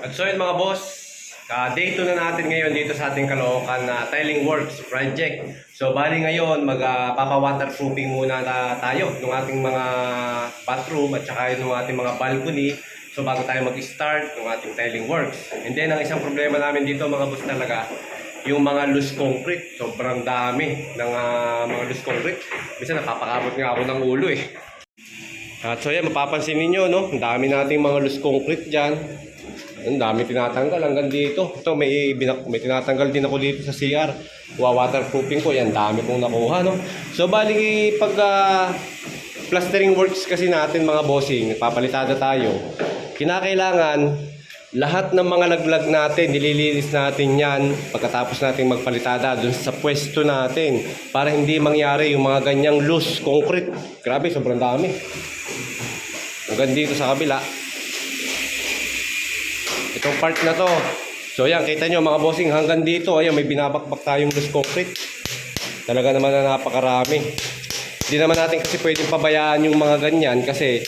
At so yun mga boss, uh, day 2 na natin ngayon dito sa ating Caloocan na Tiling Works project. So bali ngayon, magpapa-waterproofing muna na tayo ng ating mga bathroom at saka yung ating mga balcony. So bago tayo mag-start ng ating tiling works. And then ang isang problema namin dito mga boss talaga, yung mga loose concrete. Sobrang dami ng ah, mga loose concrete. Bisa napapakabot nga ako ng ulo eh. At so yan, mapapansin ninyo, no? Ang dami nating mga loose concrete dyan. Ang dami tinatanggal hanggang dito. Ito, may, binak may tinatanggal din ako dito sa CR. Wa waterproofing ko, yan, dami kong nakuha, no? So, bali, pag ah, plastering works kasi natin, mga bossing, papalitada tayo, kinakailangan, lahat ng mga laglag natin, nililinis natin yan pagkatapos natin magpalitada dun sa pwesto natin para hindi mangyari yung mga ganyang loose concrete. Grabe, sobrang dami. Hanggang dito sa kabila. Itong part na to. So yan, kita nyo mga bossing hanggang dito. Ayan, may binabakbak tayong loose concrete. Talaga naman na napakarami. Hindi naman natin kasi pwedeng pabayaan yung mga ganyan kasi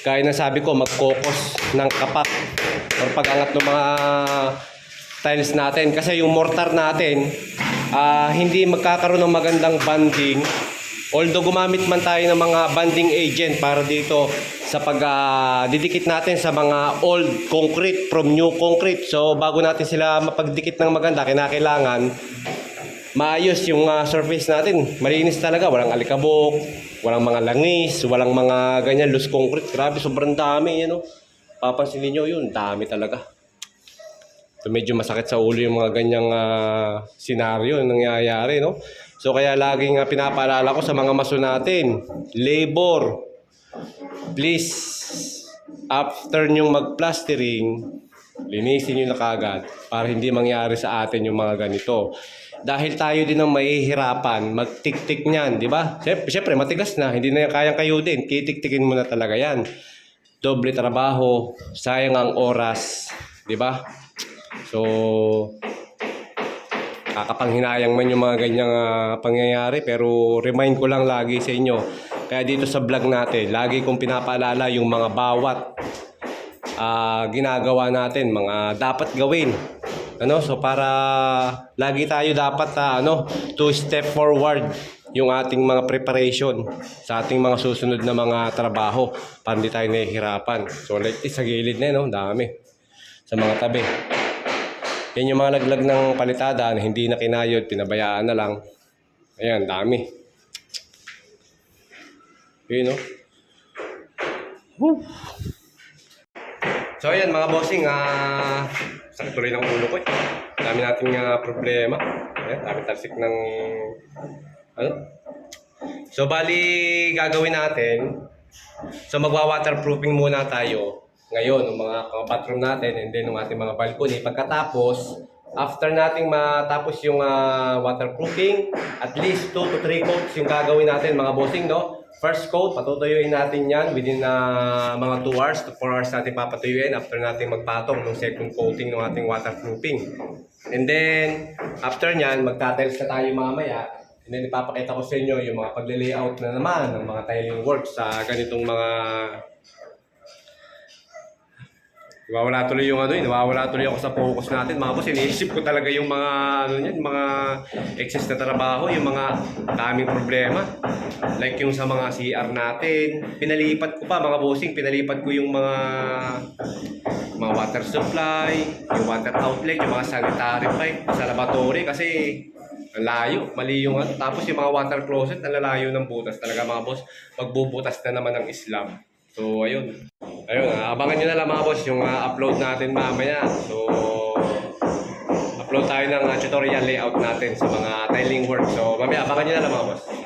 kaya na sabi ko mag-focus ng kapak or pag-angat ng mga tiles natin kasi yung mortar natin ah, hindi magkakaroon ng magandang banding although gumamit man tayo ng mga banding agent para dito sa pag ah, didikit natin sa mga old concrete from new concrete so bago natin sila mapagdikit ng maganda kinakailangan maayos yung ah, surface natin. Malinis talaga, walang alikabok, walang mga langis, walang mga ganyan loose concrete. Grabe, sobrang dami yan, no? Papansin niyo yun, dami talaga. So, medyo masakit sa ulo yung mga ganyang ah, senaryo na nangyayari, no? So, kaya laging uh, pinapaalala ko sa mga maso natin, labor, please, after nyong mag-plastering, linisin nyo na kagad para hindi mangyari sa atin yung mga ganito. Dahil tayo din ang mahihirapan, magtik-tik niyan, di ba? Siyempre, siyempre, matigas na, hindi na yan kayang kayo din. Kitik-tikin mo na talaga yan. Doble trabaho, sayang ang oras, di ba? So, kakapanghinayang man yung mga ganyang ah, pangyayari pero remind ko lang lagi sa inyo. Kaya dito sa vlog natin lagi kong pinapaalala yung mga bawat ah, ginagawa natin mga dapat gawin. Ano? So para lagi tayo dapat ah, ano to step forward yung ating mga preparation sa ating mga susunod na mga trabaho para hindi tayo nahihirapan. So like sa gilid na no? dami. Sa mga tabi yan yung mga laglag ng palitada na hindi na kinayod, pinabayaan na lang. Ayan, dami. Yun, no? Woo! So, ayan mga bossing, ah, sakit tuloy ng ulo ko eh. Dami nating ah, problema. Ayan, dami talsik ng, ano? So, bali, gagawin natin, so magwa-waterproofing muna tayo ngayon, ng mga, mga bathroom natin and then ng ating mga balcony. Pagkatapos, after nating matapos yung ah, waterproofing, at least 2 to 3 coats yung gagawin natin mga bossing, no? First coat, patutuyuin natin yan within ah, mga 2 hours to 4 hours natin papatuyuin after natin magpatong ng second coating ng ating waterproofing. And then, after nyan, magtatiles na tayo mamaya. And then, ipapakita ko sa inyo yung mga pagle-layout na naman ng mga tiling works sa ganitong mga Nawawala tuloy yung ano yun, nawawala tuloy ako sa focus natin. Mga boss, iniisip ko talaga yung mga ano yan, mga excess na trabaho, yung mga daming problema. Like yung sa mga CR natin, pinalipat ko pa mga bossing, pinalipat ko yung mga mga water supply, yung water outlet, yung mga sanitary pipe sa laboratory kasi ang layo, mali yung ano. Tapos yung mga water closet, ang lalayo ng butas talaga mga boss. Magbubutas na naman ng Islam. So, ayun. Ayun, abangan nyo na lang mga boss yung ah, upload natin mamaya. So, upload tayo ng ah, tutorial layout natin sa mga tiling work. So, mamaya abangan nyo na lang mga boss.